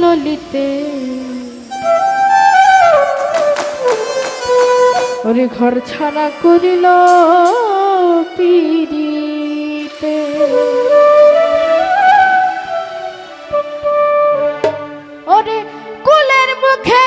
ললিতে ওরে ঘর ছাড়া করিল পিড়িতে। ওরে কুলের মুখে